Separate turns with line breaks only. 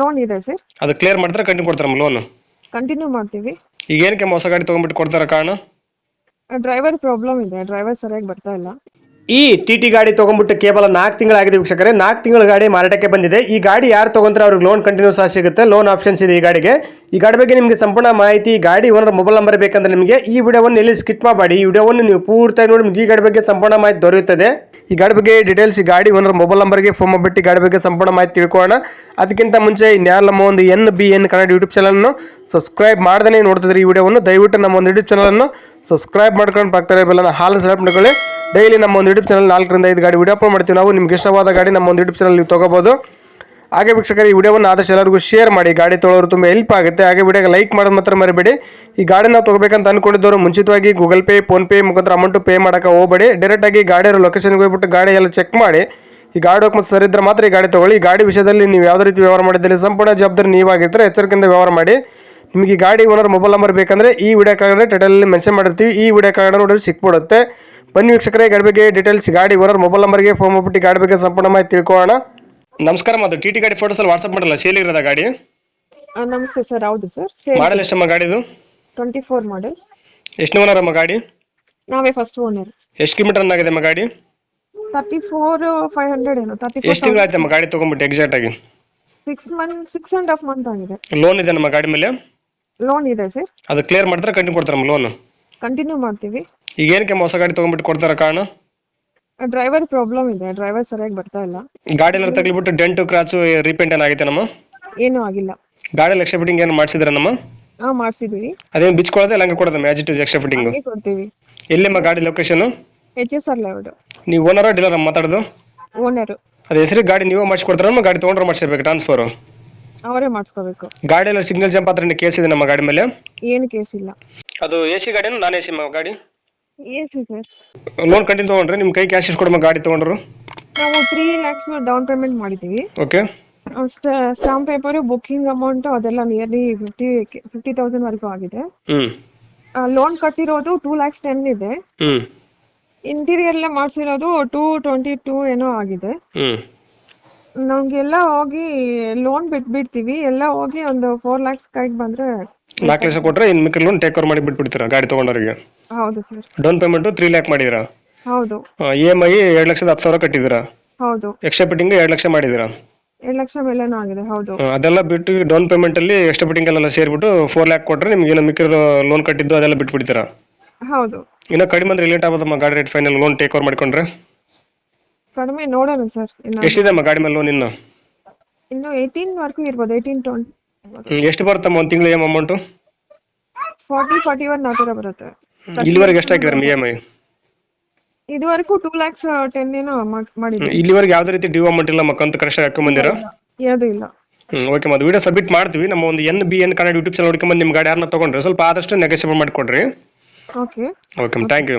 Loan ಇದೆ sir.
ಅದು clear ಮಾಡಿದ್ರೆ ಕಂಟಿನ್ಯೂ ಕೊಡ್ತಾರಮ್ಮ ಲೋನ್
ಕಂಟಿನ್ಯೂ ಮಾಡ್ತೀವಿ.
ಈಗ ಏನಕ್ಕೆ ಹೊಸ ಗಾಡಿ ತೊಗೊಂಡ್ಬಿಟ್ಟು ಕೊಡ್ತಾರ ಕಾರಣ?
ಡ್ರೈವರ್ ಪ್ರಾಬ್ಲಮ್ ಇದೆ. ಡ್ರೈವರ್ ಸರಿಯಾಗಿ ಬರ್ತಾ ಇಲ್ಲ.
ಈ ಟಿ ಟಿ ಗಾಡಿ ತೊಗೊಂಡ್ಬಿಟ್ಟು ಕೇವಲ ನಾಲ್ಕು ತಿಂಗಳಾಗಿದೆ ವೀಕ್ಷಕರೇ. ನಾಲ್ಕು ತಿಂಗಳ ಗಾಡಿ ಮಾರಾಟಕ್ಕೆ ಬಂದಿದೆ. ಈ ಗಾಡಿ ಯಾರು ತೊಗೊಂತಾರೆ ಅವ್ರಿಗೆ ಲೋನ್ ಕಂಟಿನ್ಯೂ ಸಹ ಸಿಗುತ್ತೆ. ಲೋನ್ ಆಪ್ಷನ್ಸ್ ಇದೆ ಈ ಗಾಡಿಗೆ. ಈ ಗಾಡಿ ಬಗ್ಗೆ ನಿಮಗೆ ಸಂಪೂರ್ಣ ಮಾಹಿತಿ ಈ ಗಾಡಿ ಓನರ್ ಮೊಬೈಲ್ ನಂಬರ್ ಬೇಕಂದ್ರೆ ನಿಮಗೆ ಈ ವಿಡಿಯೋವನ್ನು ಎಲ್ಲಿ ಸ್ಕಿಪ್ ಮಾಡಬೇಡಿ. ಈ ವಿಡಿಯೋವನ್ನು ನೀವು ಪೂರ್ತಿ ನೋಡಿ ನಿಮಗೆ ಈ ಗಾಡಿ ಬಗ್ಗೆ ಸಂಪೂರ್ಣ ಮಾಹಿತಿ ದೊರೆಯುತ್ತದೆ. ಈ ಗಾಡಿ ಬಗ್ಗೆ ಡೀಟೇಲ್ಸ್ ಈ ಗಾಡಿ ಓನರ್ ಮೊಬೈಲ್ ನಂಬರ್ಗೆ ಫೋನ್ ಮಾಡಿಬಿಟ್ಟು ಗಾಡಿ ಬಗ್ಗೆ ಸಂಪೂರ್ಣ ಮಾಹಿತಿ ತಿಳ್ಕೊಳ್ಳೋಣ. ಅದಕ್ಕಿಂತ ಮುಂಚೆ ಇನ್ಯಾರು ನಮ್ಮ ಒಂದು N B N Kannada YouTube ಚಾನಲನ್ನು ಸಬ್ಸ್ಕ್ರೈಬ್ ಮಾಡ್ದೇ ನೋಡ್ತಿದ್ರೆ ಈ ವಿಡಿಯೋವನ್ನು, ದಯವಿಟ್ಟು ನಮ್ಮ ಒಂದು ಯೂಟ್ಯೂಬ್ ಚಾನಲನ್ನು ಸಬ್ಸ್ಕ್ರೈಬ್ ಮಾಡ್ಕೊಂಡು ಬರ್ತಾರೆ ಬೆಲ್ಲ ಹಾಲು ಸೆಲೆಕ್ಟ್ ಮಾಡ್ಕೊಳ್ಳಿ. ಡೈಲಿ ನಮ್ಮ ಒಂದು ಯೂಟ್ಯೂಬ್ ಚಾನಲ್ ನಾಲ್ಕರಿಂದ ಐದು ಗಾಡಿ ವಿಡಿಯೋ ಅಪ್ಲೋಡ್ ಮಾಡ್ತೀವಿ. ನಾವು ನಿಮ್ಗೆ ಇಷ್ಟವಾದ ಗಾಡಿ ನಮ್ಮ ಒಂದು ಯೂಟ್ಯೂಬ್ ಚಾನಲ್ ನೀವು ತಗೋಬೋದು. ಹಾಗೆ ವೀಕ್ಷಕರು, ಈ ವಿಡಿಯೋವನ್ನು ಆದಷ್ಟು ಎಲ್ಲರಿಗೂ ಶೇರ್ ಮಾಡಿ. ಗಾಡಿ ತೊಳೋರು ತುಂಬ ಹೆಲ್ಪ್ ಆಗುತ್ತೆ. ಹಾಗೆ ವಿಡಿಯೋಗೆ ಲೈಕ್ ಮಾಡೋದು ಮಾತ್ರ ಮರಿಬೇಡಿ. ಈ ಗಾಡಿನ ನಾವು ತೊಗೋಬೇಕಂತ ಅಂದ್ಕೊಂಡಿದ್ದವರು ಮುಂಚಿತವಾಗಿ ಗೂಗಲ್ ಪೇ ಫೋನ್ಪೇ ಮುಖಾಂತರ ಅಮೌಂಟು ಪೇ ಮಾಡೋಕೆ ಹೋಗಬೇಡಿ. ಡೈರೆಕ್ಟಾಗಿ ಗಾಡಿಯರ ಲೊಕೇಶನ್ಗೆ ಹೋಗ್ಬಿಟ್ಟು ಗಾಡಿ ಎಲ್ಲ ಚೆಕ್ ಮಾಡಿ. ಈ ಗಾಡಿ ಹೋಗ್ಮತ್ತು ಸರಿ ಇದ್ರೆ ಮಾತ್ರ ಈ ಗಾಡಿ ತೊಗೊಳ್ಳಿ. ಈ ಗಾಡಿ ವಿಷಯದಲ್ಲಿ ನೀವು ಯಾವುದೇ ರೀತಿ ವ್ಯವಹಾರ ಮಾಡಿದ್ದೀರಿ ಸಂಪೂರ್ಣ ಜವಾಬ್ದಾರಿ ನೀವಾಗಿರ್ತಾರೆ. ಎಚ್ಚರಿಕೆಯಿಂದ ವ್ಯವಹಾರ ಮಾಡಿ. ನಿಮಗೆ ಗಾಡಿ ಓನರ್ ಮೊಬೈಲ್ ನಂಬರ್ ಬೇಕಂದರೆ ಈ ವಿಡಿಯೋ ಕೆಳಗಡೆ ಟೈಟಲಲ್ಲಿ ಮೆನ್ಷನ್ ಮಾಡಿರ್ತೀವಿ. ಈ ವಿಡಿಯೋ ಕೆಳಗಡೆ ನೋಡಿದ್ರೆ ಸಿಕ್ಬಿಡುತ್ತೆ. ಬನ್ನಿ ವೀಕ್ಷಕರೇ ಗಾಡಿ ಬಗ್ಗೆ ಡೀಟೇಲ್ಸ್ ಗಾಡಿ ಓನರ್ ಮೊಬೈಲ್ ನಂಬರ್ಗೆ ಫೋನ್ ಮಾಡಿಬಿಟ್ಟು ಗಾಡಿ ಬಗ್ಗೆ ಸಂಪೂರ್ಣ ಮಾಹಿತಿ ತಿಳ್ಕೊಳ್ಳೋಣ. ನಮಸ್ಕಾರ ಅದು ಟಿ ಟಿ ಗಾಡಿ ಫೋಟೋಸ್ ಅಲ್ಲಿ ವಾಟ್ಸಪ್ ಮಾಡಲ್ಲ ಸೇಲ್ ಇರೋದ ಗಾಡಿ?
ಆ, ನಮಸ್ತೆ ಸರ್ ಹೌದು ಸರ್
ಮಾಡಲ್ ಎಷ್ಟಮ್ಮ ಗಾಡಿದು?
ಟ್ವೆಂಟಿ ಫೋರ್ ಮಾಡೆಲ್
ಎಷ್ಟು ಓನರ್ ಅಮ್ಮ ಗಾಡಿ?
ನಾವೇ ಫಸ್ಟ್ ಓನರ್
ಎಷ್ಟು ಕಿಲೋಮೀಟರ್ ಆಗಿದೆ ಅಮ್ಮ ಗಾಡಿ?
ತರ್ಟಿ ಫೋರ್ ಫೈವ್ ಹಂಡ್ರೆಡ್ ಏನು ತರ್ಟಿ
ಎಷ್ಟು
ಫೋರ್
ತಿಂಗಳು ಆಯ್ತು ಗಾಡಿ ತೊಗೊಂಡ್ಬಿಟ್ಟು ಎಕ್ಸಾಕ್ಟ್ ಆಗಿ?
Six month six and half month ಆಗಿದೆ.
ಲೋನ್ ಇದೆ ನಮ್ಮ ಗಾಡಿ ಮೇಲೆ?
ಲೋನ್ ಇದೆ ಸರ್.
ಅದು ಕ್ಲಿಯರ್ ಮಾಡಿದ್ರೆ ಕಂಟಿನ್ಯೂ ಕೊಡ್ತಾರಮ್ಮ ಲೋನ್
ಕಂಟಿನ್ಯೂ ಮಾಡ್ತೀವಿ.
ಈಗ ಏನಕ್ಕೆ ಹೊಸ ಗಾಡಿ ತೊಗೊಂಡ್ಬಿಟ್ಟು ಕೊಡ್ತಾರ ಕಾರಣ?
ಡ್ರೈವರ್ ಪ್ರಾಬ್ಲಮ್ ಇದೆ. ಡ್ರೈವರ್ ಸರಿಯಾಗಿ ಬರ್ತಾ ಇಲ್ಲ.
ಗಾಡಿ ಎಲ್ಲ ತಗ್ಲಿಬಿಟ್ಟು ಡೆಂಟು ಕ್ರಾಚು ರೀಪೇಂಟ್ ಏನಾಗೈತೆ ನಮ್ಮ?
ಏನು ಆಗಿಲ್ಲ.
ಗಾಡಿ ಎಕ್ಸ್ಟ್ರಾ ಫಿಟ್ಟಿಂಗ್ ಏನು ಮಾಡಿಸಿದ್ರ ನಮ್ಮ?
ಹಾ ಮಾಡ್ಸಿದೀವಿ.
ಅದೇನು ಬಿಚ್ಕೊಳ್ಳೋದೇ ಇಲ್ಲ ಹಂಗೆ ಕೊಡೋದು ಮ್ಯಾಜಿಟ್ ಎಕ್ಸ್ಟ್ರಾ ಫಿಟ್ಟಿಂಗು
ಹಂಗೆ ಕೊಡ್ತೀವಿ.
ಎಲ್ಲಿಮ್ಮ ಗಾಡಿ location
H S R layout
ನೀವು ಓನರ ಡೀಲರ್ ಮಾತಾಡೋದು?
ಓನರು
ಅದು ಹೆಸರು ಗಾಡಿ ನೀವೇ ಮಾಡಿಸ್ಕೊಡ್ತಾರ ನಮ್ಮ ಗಾಡಿ ತೊಗೊಂಡ್ರೆ ಮಾಡಿಸ್ಬೇಕು ಟ್ರಾನ್ಸ್ಫರ್
ಅವರೇ ಮಾಡಿಸ್ಕೋಬೇಕು.
ಗಾಡಿ ಎಲ್ಲ ಸಿಗ್ನಲ್ ಜಂಪ್ ಹತ್ರ ಕೇಸ್ ಇದೆ ನಮ್ಮ ಗಾಡಿ ಮೇಲೆ?
ಏನು ಕೇಸ್ ಇಲ್ಲ.
ಅದು ಎ ಸಿ ಗಾಡಿನೂ ನಾನ್ ಎ ಸಿ ಗಾಡಿ?
A C sir
loan continue ತಗೊಂಡ್ರೆ ನಿಮ್ಮ ಕೈ ಕ್ಯಾಶ್ ಎಷ್ಟು ಕೊಡಮ್ಮ ಗಾಡಿ ತೊಗೊಂಡ್ರು?
ನಾವು ತ್ರೀ ಲ್ಯಾಕ್ಸ್ ಡೌನ್ ಪೇಮೆಂಟ್ ಮಾಡಿದ್ದೀವಿ.
Okay
stamp paper booking amount ಅದೆಲ್ಲ ನಿಯರ್ಲಿ ಫಿಫ್ಟಿ ಫಿಫ್ಟಿ ತೌಸಂಡ್ ವರೆಗೂ ಆಗಿದೆ.
ಹ್ಞೂ
ಲೋನ್ ಕಟ್ಟಿರೋದು ಟೂ ಲ್ಯಾಕ್ಸ್ ಟೆನ್ ಇದೆ.
ಹ್ಞೂ
ಇಂಟೀರಿಯರ್ ಎಲ್ಲ ಮಾಡಿಸಿರೋದು ಟೂ ಟ್ವೆಂಟಿ ಟೂ ಏನೋ ಆಗಿದೆ.
ಹ್ಞೂ
ನಮ್ಗೆಲ್ಲ ಹೋಗಿ ಲೋನ್ ಬಿಟ್ಬಿಡ್ತೀವಿ. ಎಲ್ಲ ಹೋಗಿ ಒಂದು ಫೋರ್ ಲ್ಯಾಕ್ಸ್ ಕೈಗೆ ಬಂದ್ರೆ
ನಾಲ್ಕು ಲಕ್ಷ ಕೊಟ್ರೆ ಇನ್ ಮಿಕ್ಕ ಲೋನ್ ಟೇಕ್ ಓವರ್ ಮಾಡಿ ಬಿಟ್ಬಿಡ್ತೀರಾ ಗಾಡಿ ತಗೊಂಡವರಿಗೆ
ಹೌದು sir
down payment three lakh ಮಾಡಿದಿರಾ?
ಹೌದು.
ಇ ಎಂ ಐ ಎರಡು ಲಕ್ಷದ ಹತ್ತು ಸಾವಿರ ಕಟ್ಟಿದ್ದೀರಾ
ಹೌದು.
ಎಕ್ಸ್ಟ್ರಾ ಫಿಟ್ಟಿಂಗ್ ಎರಡು ಲಕ್ಷ ಮಾಡಿದ್ದೀರಾ
ಎರಡು ಲಕ್ಷ ಮೇಲೇನೂ ಆಗಿದೆ ಹೌದು.
ಆ, ಅದೆಲ್ಲ ಬಿಟ್ಟು ಡೌನ್ ಪೇಮೆಂಟಲ್ಲಿ ಎಕ್ಸ್ಟ್ರಾ ಫಿಟ್ಟಿಂಗ್ ಎಲ್ಲ ಸೇರಿಬಿಟ್ಟು ಫೋರ್ ಲ್ಯಾಕ್ ಕೊಟ್ರೆ ನಿಮ್ಗೆ ಇನ್ನು ಮಿಕ್ಕ ಲೋನ್ ಕಟ್ಟಿದ್ದು ಅದೆಲ್ಲ ಬಿಟ್ಬಿಡ್ತೀರಾ?
ಹೌದು.
ಇನ್ನು ಕಡಿಮೆ ಅಂದ್ರೆ ಲೇಟ್ ಆಗೋದಮ್ಮ ಗಾಡಿ rate final loan take over ಮಾಡ್ಕೊಂಡ್ರೆ?
ಕಡಿಮೆ ನೋಡೋಣ ಸರ್.
ಎಷ್ಟಿದೆ ಅಮ್ಮ ಗಾಡಿ ಮೇಲೆ ಲೋನ್ ಇನ್ನು?
ಇನ್ನು ಏಯ್ಟೀನ್ ವರ್ಗೂ ಇರ್ಬೋದು ಏಯ್ಟೀನ್ ಟ್ವೆಂಟಿ
ಹ್ಮ್, ಎಷ್ಟು ಬರುತ್ತಮ್ಮ ಒಂದು ತಿಂಗಳು M amount
forty forty one ಆ ಥರ ಬರುತ್ತೆ.
ಇಲ್ಲಿವರೆಗೆ ಎಷ್ಟು ಹಾಕಿದ್ರೆ ಇ ಎಂ ಐ
ಇದುವರೆಗೂ ಟೂ ಲ್ಯಾಕ್ಸ್ ಟೆನ್ ಏನೋ ಮಾಡ್- ಮಾಡಿದ್ವಿ
ಇಲ್ಲಿವರೆಗೆ ಯಾವುದೇ ರೀತಿ ಡ್ಯೂ ಅಮೌಂಟ್ ಇಲ್ಲ ಅಮ್ಮ ಕಂತು ಕರೆಕ್ಟ್ ಹಾಕೊಂಬಂದಿರಾ
ಯಾವುದು ಇಲ್ಲ.
ಹ್ಮ್ ಓಕೆ ಮತ್ತೆ ವಿಡಿಯೋ ಸಬ್ಮಿಟ್ ಮಾಡ್ತೀವಿ. ನಮ್ಮ ಒಂದು N B N Kannada YouTube channel ನಿಮ್ಮ ಗಾಡಿ ಯಾರನ್ನ ತೊಗೊಂಡ್ರೆ ಸ್ವಲ್ಪ ಆದಷ್ಟು ನೆಗೆಸಿಬಲ್ ಮಾಡಿಕೊಡ್ರಿ.
Okay
okay thank you
thank you